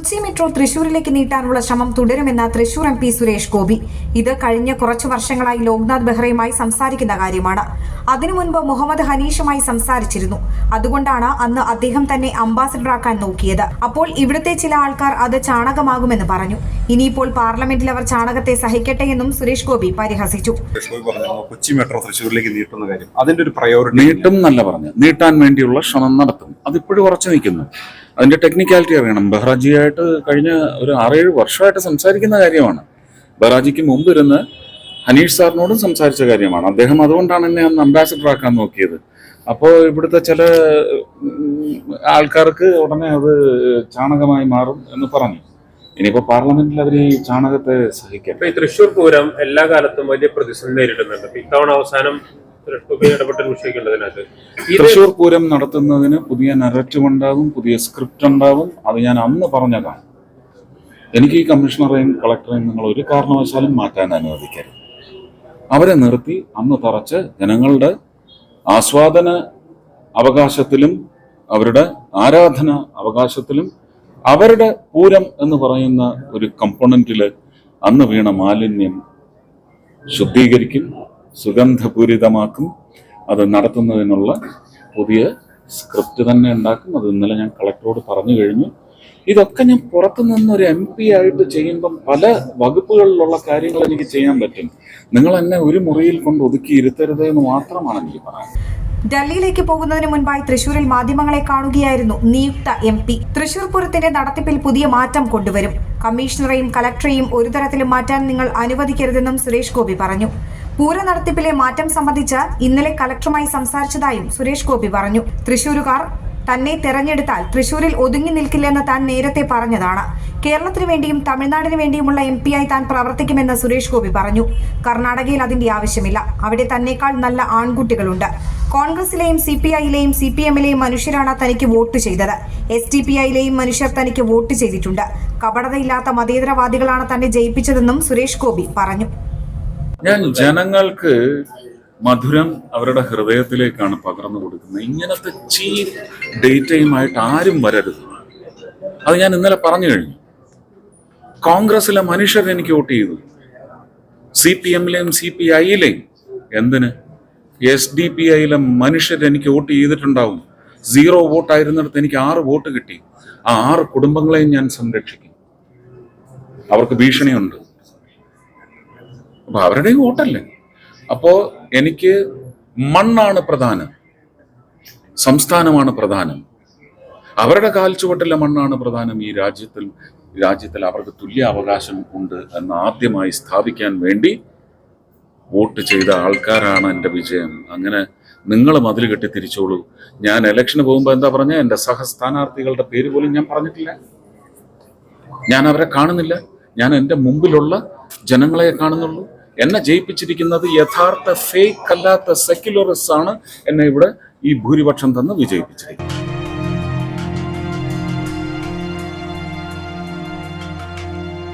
Kochi metro തൃശൂരിലേക്ക് നീട്ടാനുള്ള ശ്രമം തുടരുമെന്ന തൃശൂർ എം പി സുരേഷ് ഗോപി. ഇത് കഴിഞ്ഞ കുറച്ചു വർഷങ്ങളായി ലോക്നാഥ് ബെഹ്റയുമായി സംസാരിക്കുന്ന കാര്യമാണ്. അതിനു മുൻപ് മുഹമ്മദ് ഹനീഷുമായി സംസാരിച്ചിരുന്നു. അതുകൊണ്ടാണ് അന്ന് അദ്ദേഹം തന്നെ അംബാസഡറാക്കാൻ നോക്കിയത്. അപ്പോൾ ഇവിടുത്തെ ചില ആൾക്കാർ അത് ചാണകമാകുമെന്ന് പറഞ്ഞു. ഇനിയിപ്പോൾ പാർലമെന്റിൽ അവർ ചാണകത്തെ സഹിക്കട്ടെ എന്നും സുരേഷ് ഗോപി പരിഹസിച്ചു. സുരേഷ് ഗോപി പറഞ്ഞു കൊച്ചി മെട്രോ തൃശ്ശൂരിലേക്ക് നീട്ടുന്ന കാര്യം. അതിന്റെ ഒരു പ്രയോറിറ്റി നീട്ടും എന്നല്ല പറഞ്ഞു നീട്ടാൻ വേണ്ടിയുള്ള ശ്രമം നടത്തും. അതിപ്പോഴും ഉറച്ചു നിൽക്കുന്നു. അതിന്റെ ടെക്നിക്കാലിറ്റി അറിയണം. ബഹ്റാജിയായിട്ട് കഴിഞ്ഞ ഒരു ആറേഴ് വർഷമായിട്ട് സംസാരിക്കുന്ന കാര്യമാണ്. ബഹ്റാജിക്ക് മുമ്പ് ഇരുന്ന് ഹനീഷ് സാറിനോടും സംസാരിച്ച കാര്യമാണ്. അദ്ദേഹം അതുകൊണ്ടാണ് എന്നെ അന്ന് അംബാസിഡർ ആക്കാൻ നോക്കിയത്. അപ്പോൾ ഇവിടുത്തെ ചില ആൾക്കാർക്ക് ഉടനെ അത് ചാണകമായി മാറും എന്ന് പറഞ്ഞു. ഇനിയിപ്പോ പാർലമെന്റിൽ അവർ ഈ ചാണകത്തെ സഹിക്കാം ഇപ്പൊ ഈ തൃശ്ശൂർ പൂരം എല്ലാ കാലത്തും വലിയ പ്രതിസന്ധി നേരിടുന്നുണ്ട്. ഇത്തവണ അവസാനം തൃശൂർ പൂരം നടത്തുന്നതിന് പുതിയ നരറ്റീവ് ഉണ്ടാകും പുതിയ സ്ക്രിപ്റ്റ് ഉണ്ടാകും. അത് ഞാൻ അന്ന് പറഞ്ഞതാണ്. എനിക്ക് ഈ കമ്മീഷണറെയും കളക്ടറെയും നിങ്ങൾ ഒരു കാരണവശാലും മാറ്റാൻ അനുവദിക്കരുത്. അവരെ നിർത്തി അന്ന് തറച്ച് ജനങ്ങളുടെ ആസ്വാദന അവകാശത്തിലും അവരുടെ ആരാധന അവകാശത്തിലും അവരുടെ പൂരം എന്ന് പറയുന്ന ഒരു കമ്പോണന്റിൽ അന്ന് വീണ മാലിന്യം ശുദ്ധീകരിക്കും സുഗന്ധപൂരിതമാക്കും. അത് നടത്തുന്നതിനുള്ള പുതിയ സ്ക്രിപ്റ്റ് തന്നെ ഉണ്ടാക്കും. അത് ഇന്നലെ ഞാൻ കളക്ടറോട് പറഞ്ഞു കഴിഞ്ഞു. ഇതൊക്കെ ഞാൻ പുറത്തു നിന്നൊരു എം പി ആയിട്ട് ചെയ്യുമ്പം പല വകുപ്പുകളിലുള്ള കാര്യങ്ങൾ എനിക്ക് ചെയ്യാൻ പറ്റും. നിങ്ങൾ എന്നെ ഒരു മുറിയിൽ കൊണ്ട് ഒതുക്കി ഇരുത്തരുത് എന്ന് മാത്രമാണ് എനിക്ക് പറയാൻ ഡൽഹിയിലേക്ക് പോകുന്നതിന് മുൻപായി തൃശൂരിൽ മാധ്യമങ്ങളെ കാണുകയായിരുന്നു നിയുക്ത എം പി. തൃശൂർ പൂരത്തിന്റെ നടത്തിപ്പിൽ പുതിയ മാറ്റം കൊണ്ടുവരും. കമ്മീഷണറെയും കലക്ടറെയും ഒരു തരത്തിലും മാറ്റാൻ നിങ്ങൾ അനുവദിക്കരുതെന്നും സുരേഷ് ഗോപി പറഞ്ഞു. പൂര നടത്തിപ്പിലെ മാറ്റം സംബന്ധിച്ച് ഇന്നലെ കലക്ടറുമായി സംസാരിച്ചതായും സുരേഷ് ഗോപി പറഞ്ഞു. തൃശൂരുകാർ തന്നെ തെരഞ്ഞെടുത്താൽ തൃശൂരിൽ ഒതുങ്ങി നിൽക്കില്ലെന്ന് താൻ നേരത്തെ പറഞ്ഞതാണ്. കേരളത്തിനു വേണ്ടിയും തമിഴ്നാടിനു വേണ്ടിയുമുള്ള എം ആയി താൻ പ്രവർത്തിക്കുമെന്ന് സുരേഷ് ഗോപി പറഞ്ഞു. കർണാടകയിൽ അതിന്റെ ആവശ്യമില്ല. അവിടെ തന്നെക്കാൾ നല്ല ആൺകുട്ടികളുണ്ട്. കോൺഗ്രസിലെയും സി പി ഐയിലെയും സി പി എമ്മിലെയും മനുഷ്യരാണ് തനിക്ക് വോട്ട് ചെയ്തത്. എസ് ടി പി ഐയിലെയും മനുഷ്യർ തനിക്ക് വോട്ട് ചെയ്തിട്ടുണ്ട്. കപടതയില്ലാത്ത മതേതരവാദികളാണ് തന്നെ ജയിപ്പിച്ചതെന്നും സുരേഷ് ഗോപി പറഞ്ഞു. ഞാൻ ജനങ്ങൾക്ക് മധുരം അവരുടെ ഹൃദയത്തിലേക്കാണ് പകർന്നു കൊടുക്കുന്നത്. ഇങ്ങനത്തെ ചീപ്പ് ഡേറ്റയുമായിട്ട് ആരും വരരുത്. അത് ഞാൻ ഇന്നലെ പറഞ്ഞു കഴിഞ്ഞു. കോൺഗ്രസിലെ മനുഷ്യർ എനിക്ക് വോട്ട് ചെയ്തു. സി പി എമ്മിലെയും സി പി ഐയിലെയും. എന്തിന്? എസ് ഡി പി ഐയിലെ മനുഷ്യർ എനിക്ക് വോട്ട് ചെയ്തിട്ടുണ്ടാവും. സീറോ വോട്ടായിരുന്നിടത്ത് എനിക്ക് ആറ് വോട്ട് കിട്ടി. ആ ആറ് കുടുംബങ്ങളെയും ഞാൻ സംരക്ഷിക്കും. അവർക്ക് ഭീഷണിയുണ്ട്. അപ്പൊ അവരുടെയും വോട്ടല്ലേ? അപ്പോ എനിക്ക് മണ്ണാണ് പ്രധാനം. സംസ്ഥാനമാണ് പ്രധാനം. അവരുടെ കാൽച്ചുവട്ടിലെ മണ്ണാണ് പ്രധാനം. ഈ രാജ്യത്തിൽ രാജ്യത്തിൽ അവർക്ക് തുല്യ അവകാശം ഉണ്ട് എന്ന് ആദ്യമായി സ്ഥാപിക്കാൻ വേണ്ടി വോട്ട് ചെയ്ത ആൾക്കാരാണ് എന്റെ വിജയം. അങ്ങനെ നിങ്ങൾ മതിൽ കെട്ടി തിരിച്ചോളൂ. ഞാൻ ഇലക്ഷന് പോകുമ്പോൾ എന്താ പറഞ്ഞ? എന്റെ സഹസ്ഥാനാർത്ഥികളുടെ പേര് പോലും ഞാൻ പറഞ്ഞിട്ടില്ല. ഞാൻ അവരെ കാണുന്നില്ല. ഞാൻ എന്റെ മുമ്പിലുള്ള ജനങ്ങളെ കാണുന്നുള്ളൂ. എന്നെ ജയിപ്പിച്ചിരിക്കുന്നത് യഥാർത്ഥ ഫേക്ക് അല്ലാത്ത സെക്യുലറിസ്റ്റ് ആണ്. എന്നെ ഇവിടെ ഈ ഭൂരിപക്ഷം തന്ന് വിജയിപ്പിച്ചിരിക്കുന്നത്.